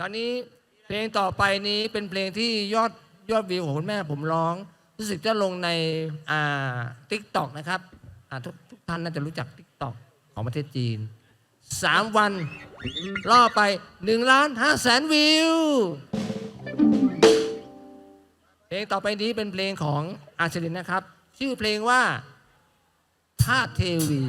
คราวนี้เพลงต่อไปนี้เป็นเพลงที่ยอดยอดวิวของคุณแม่ผมร้อง รู้สึกจะลงในอ่าทิกตอกนะครับอ่าทุกทุกท่านน่าจะรู้จักทิกตอกของประเทศจีนสามวันล่อไป1ล้าน5แสนวิว เพลงต่อไปนี้เป็นเพลงของอาชลินนะครับ ชื่อเพลงว่าธาเทวี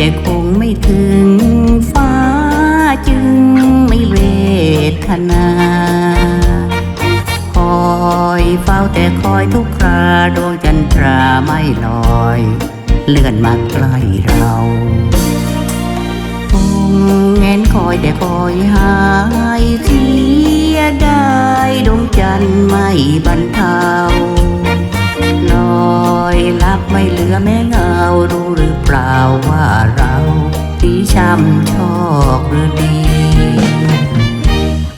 แต่คงไม่ถึงฟ้าจึงไม่เวทนา คอยเฝ้าแต่คอยทุกคราดวงจันทราไม่ลอย เลื่อนมาใกล้เราคงแงนคอยแต่คอยหายเสียได้ดวงจันทร์ไม่บรรเทาลอยลับไม่เหลือแม้ ช้ำชอกหรือดี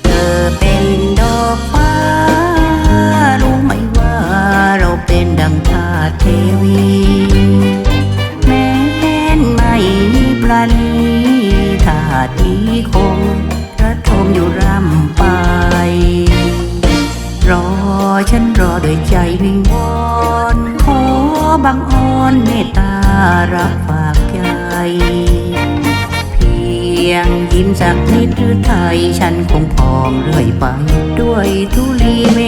เธอเป็นดอกฟ้า รู้ไหมว่าเราเป็นดังธาตุเทวี แม้นไม่มีปราณีธาตุนี้คงระทมอยู่ร่ำไป รอฉันรอด้วยใจวิงวอนขอบังอ่อนเมตตารับฝากใจ ยงยิ้มสักนิดหรือไทย ฉันคงพองเรื่อยไป ด้วยทุลีเม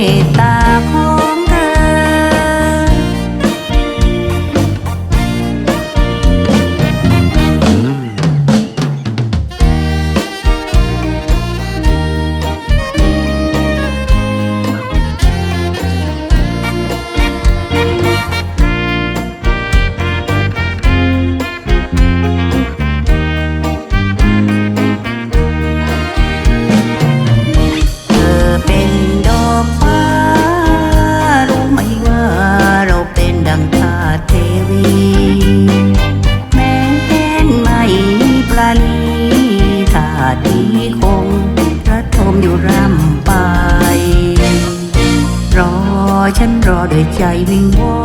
ฉันรอด้วยใจวิงวอ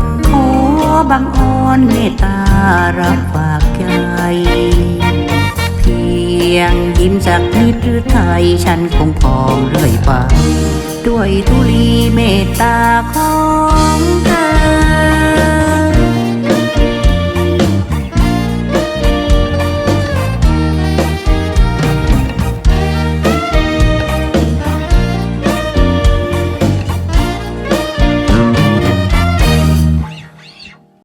นขอบังอ่อนเมตตารับฝากใจเพียงยิ้มสักนิดหรือไทยฉันคงพองเรื่อยไป ด้วยทุลีเมตตาข